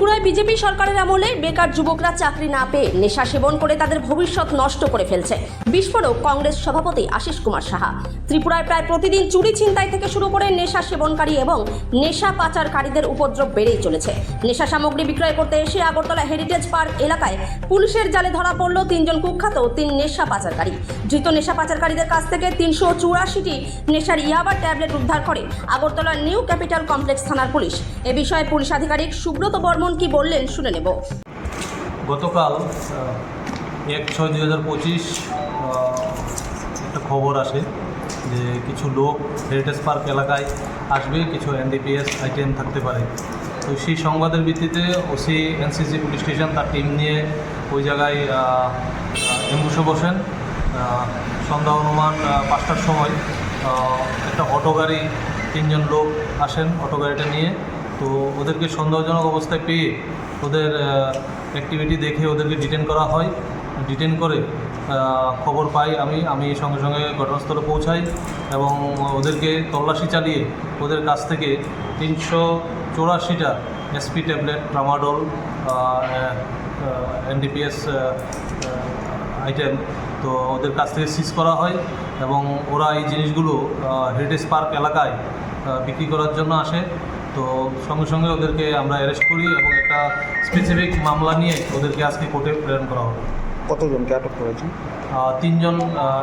ত্রিপুরায় বিজেপি সরকারের আমলে বেকার যুবকরা চাকরি না পেয়ে নেশা সেবন করে তাদের ভবিষ্যৎ নষ্ট করে ফেলছে। বিস্ফোরক কংগ্রেস সভাপতি আশিস কুমার সাহা। ত্রিপুরায় প্রায় প্রতিদিন চুরি ছিনতাই থেকে শুরু করে নেশা সেবনকারী এবং নেশা পাচারকারীদের উপদ্রব বেড়েই চলেছে। নেশা সামগ্রী বিক্রয় করতে এসে আগরতলা হেরিটেজ পার্ক এলাকায় পুলিশের জালে ধরা পড়ল তিনজন কুখ্যাত তিন নেশা পাচারকারী। ধৃত নেশা পাচারকারীদের কাছ থেকে তিনশো চুরাশিটি নেশার ইয়াবা ট্যাবলেট উদ্ধার করে আগরতলার নিউ ক্যাপিটাল কমপ্লেক্স থানার পুলিশ। এ বিষয়ে পুলিশ আধিকারিক সুব্রত বর্মন কি বললেন শুনে নেব। গতকাল এক ছয় দুই হাজার পঁচিশ একটা খবর আসে যে কিছু লোক হেরিটেজ পার্ক এলাকায় আসবে, কিছু এনডিপিএস আইটেম থাকতে পারে। তো সেই সংবাদের ভিত্তিতে ওসি এনসিসি পুলিশ স্টেশন তার টিম নিয়ে ওই জায়গায় এম্বুসে বসেন। সন্ধ্যা অনুমান পাঁচটার সময় একটা অটো গাড়ি তিনজন লোক আসেন অটো গাড়িটা নিয়ে। তো ওদেরকে সন্দেহজনক অবস্থায় পেয়ে ওদের অ্যাক্টিভিটি দেখে ওদেরকে ডিটেন করা হয়। ডিটেন করে খবর পাই আমি আমি সঙ্গে সঙ্গে ঘটনাস্থলে পৌঁছাই এবং ওদেরকে তল্লাশি চালিয়ে ওদের কাছ থেকে তিনশো চৌরাশিটা SP tablet tramadol NDPS item তো ওদের কাছ থেকে সিজ করা হয় এবং ওরা এই জিনিসগুলো হেরিটেজ পার্ক এলাকায় বিক্রি করার জন্য আসে। তো সঙ্গে সঙ্গে ওদেরকে আমরা অ্যারেস্ট করি এবং একটা স্পেসিফিক মামলা নিয়ে ওদেরকে আজকে কোর্টে প্রেরণ করা হবে। কতজনকে আটক করেছেন? আহ, তিনজন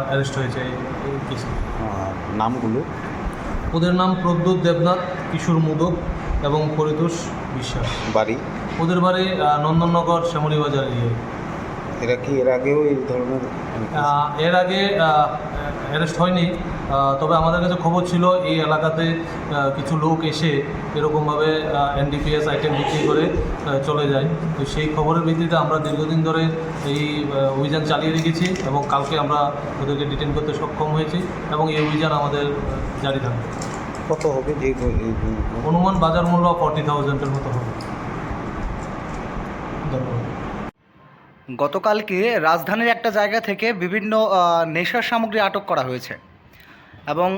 অ্যারেস্ট হয়েছে এই কেসে নামগুলো? ওদের নাম প্রদ্যুৎ দেবনাথ কিশোর মুদক এবং পরিতোষ বিশ্বাস। বাড়ি? ওদের বাড়ি নন্দননগর শ্যামলী বাজার এরিয়ায় এরা কি এর আগেও এই ধরনের এর আগে অ্যারেস্ট হয়নি। তবে আমাদের কাছে খবর ছিল এই এলাকাতে কিছু লোক এসে এরকমভাবে এনডিপিএস আইটেম বিক্রি করে চলে যায়। তো সেই খবরের ভিত্তিতে আমরা দীর্ঘদিন ধরে এই অভিযান চালিয়ে রেখেছি এবং কালকে আমরা ওদেরকে ডিটেন করতে সক্ষম হয়েছি এবং এই অভিযান আমাদের জারি থাকবে। কত হবে? অনুমান বাজার মূল্য ফর্টি থাউজেন্ডের মতো হবে। ধন্যবাদ। গতকালকে রাজধানীর একটা জায়গা থেকে বিভিন্ন নেশার সামগ্রী আটক করা হয়েছে। এবং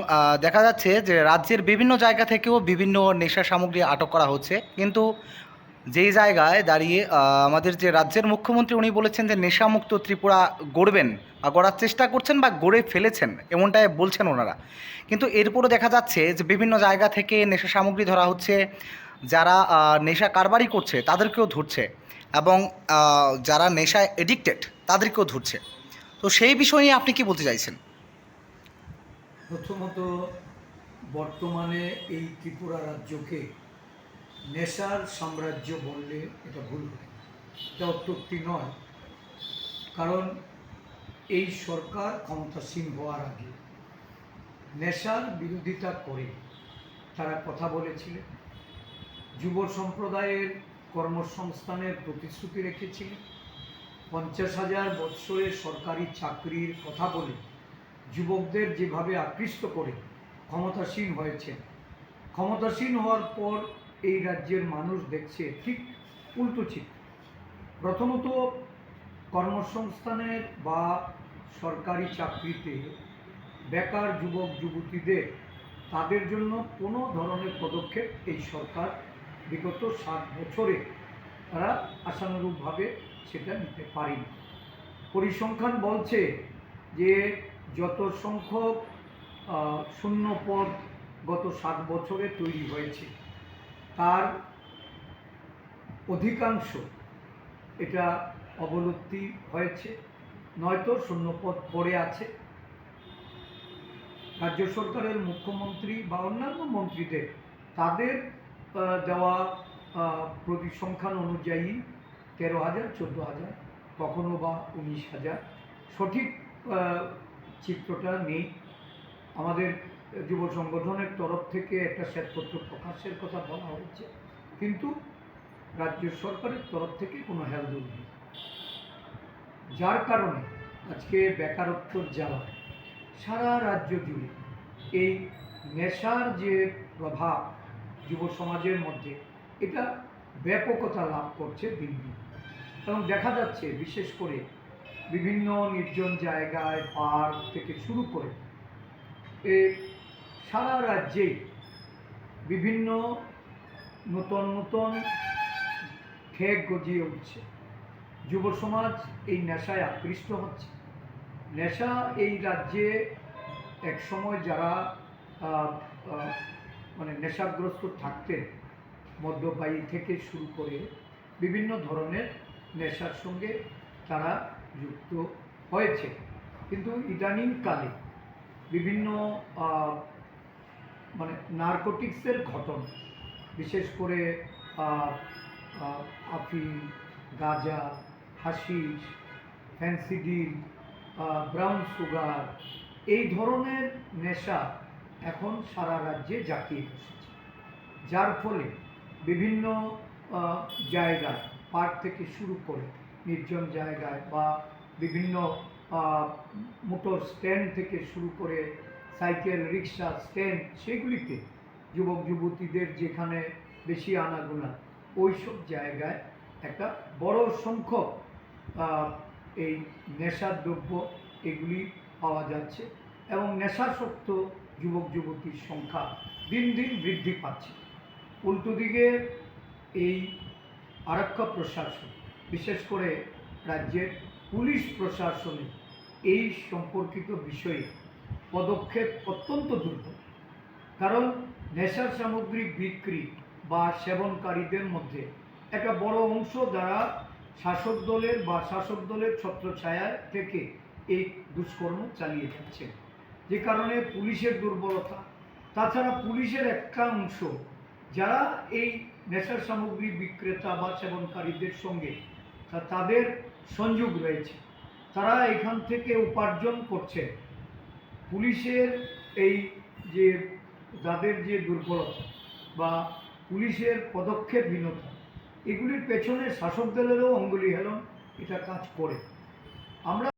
দেখা যাচ্ছে যে রাজ্যের বিভিন্ন জায়গা থেকেও বিভিন্ন নেশা সামগ্রী আটক করা হচ্ছে। কিন্তু যেই জায়গায় দাঁড়িয়ে আমাদের যে রাজ্যের মুখ্যমন্ত্রী উনি বলেছেন যে নেশামুক্ত ত্রিপুরা গড়বেন বা গড়ার চেষ্টা করছেন বা গড়ে ফেলেছেন, এমনটাই বলছেন ওনারা। কিন্তু এরপরও দেখা যাচ্ছে যে বিভিন্ন জায়গা থেকে নেশা সামগ্রী ধরা হচ্ছে, যারা নেশা কারবারি করছে তাদেরকেও ধরছে এবং যারা নেশায় এডিক্টেড তাদেরকেও ধরছে। তো সেই বিষয় নিয়ে আপনি কি বলতে চাইছেন? প্রথমত বর্তমানে এই ত্রিপুরা রাজ্যকে নেশার সাম্রাজ্য বললে এটা ভুল হবে। এটা অত্যুক্তি নয়। কারণ এই সরকার ক্ষমতাসীন হওয়ার আগে নেশার বিরোধিতা করে তারা কথা বলেছিলেন যুব সম্প্রদায়ের কর্মসংস্থানের প্রতিশ্রুতি রেখেছিলেন পঞ্চাশ হাজার বৎসরের সরকারি চাকরির কথা বলে যুবকদের যেভাবে আকৃষ্ট করে ক্ষমতাসীন হয়েছে। ক্ষমতাসীন হওয়ার পর এই রাজ্যের মানুষ দেখছে ঠিক উল্টো চিত্র। প্রথমত কর্মসংস্থানের বা সরকারি চাকরিতে বেকার যুবক, যুবতীদের তাদের জন্য কোনো ধরনের পদক্ষেপ এই সরকার বিগত সাত বছরে তারা আশানুরূপভাবে সেটা নিতে পারেনি। পরিসংখ্যান বলছে যে যত সংখ্যক শূন্য পদ গত সাত বছরে তৈরি হয়েছে তার অধিকাংশ এটা অবলুপ্তি হয়েছে নয়তো শূন্যপদ পড়ে আছে। রাজ্য সরকারের মুখ্যমন্ত্রী বা অন্যান্য মন্ত্রীদের তাদের দেওয়া আহ, পরিসংখ্যান অনুযায়ী তেরো হাজার চোদ্দ হাজার কখনো বা উনিশ হাজার সঠিক চিত্রটা নেই। আমাদের যুব সংগঠনের তরফ থেকে একটা শ্বেতপত্র প্রকাশের কথা বলা হয়েছে। কিন্তু রাজ্য সরকারের তরফ থেকে কোনো হেলদোল নেই। যার কারণে আজকে বেকারত্বর জ্বালা সারা রাজ্য জুড়ে এই নেশার যে প্রভাব যুব সমাজের মধ্যে, এটা ব্যাপকতা লাভ করছে দিন দিন। এবং দেখা যাচ্ছে, বিশেষ করে বিভিন্ন নির্জন জায়গায় পার্ক থেকে শুরু করে এ সারা রাজ্যেই বিভিন্ন নতুন নতুন ঠেক গজিয়ে উঠছে। যুব সমাজ এই নেশায় আকৃষ্ট হচ্ছে। নেশা এই রাজ্যে এক সময় যারা মানে নেশাগ্রস্ত থাকতেন মদ্যপায়ী থেকে শুরু করে বিভিন্ন ধরনের নেশার সঙ্গে তারা যুক্ত হয়েছে। কিন্তু ইদানিংকালে বিভিন্ন মানে নার্কোটিক্সের ঘটনা বিশেষ করে আফিম গাঁজা হাসিস ফ্যান্সিডিল ব্রাউন সুগার এই ধরনের নেশা এখন সারা রাজ্যে জাঁকিয়ে বসেছে। যার ফলে বিভিন্ন আহ, জায়গায় পার্ক থেকে শুরু করে নির্জন জায়গায় বা বিভিন্ন মোটর স্ট্যান্ড থেকে শুরু করে সাইকেল, রিক্সা, স্ট্যান্ড সেগুলিতে যুবক, যুবতীদের যেখানে বেশি আনাগোনা ওই সব জায়গায় একটা বড় সংখ্যক এই নেশার দ্রব্য এগুলি পাওয়া যাচ্ছে এবং নেশাসক্ত যুবক, যুবতীর সংখ্যা দিন দিন বৃদ্ধি পাচ্ছে। উল্টো দিকে এই আরক্ষা প্রশাসন বিশেষ করে রাজ্যের পুলিশ প্রশাসনে এই সম্পর্কিত বিষয়ে পদক্ষেপ অত্যন্ত দুর্বল। কারণ নেশার সামগ্রী বিক্রি বা সেবনকারীদের মধ্যে একটা বড় অংশ যারা শাসক দলের বা শাসক দলের ছত্রছায়া থেকে এই দুষ্কর্ম চালিয়ে যাচ্ছে। যে কারণে পুলিশের দুর্বলতা। তাছাড়া পুলিশের একটা অংশ যারা এই নেশার সামগ্রী বিক্রেতা বা সেবনকারীদের সঙ্গে তাদের সংযোগ রয়েছে। তারা এখান থেকে উপার্জন করছে। পুলিশের এই যে, তাদের যে দুর্বলতা বা পুলিশের পদক্ষেপহীনতা, এগুলির পেছনে শাসক দলেরও অঙ্গুলি হেলন, এটা কাজ করে। আমরা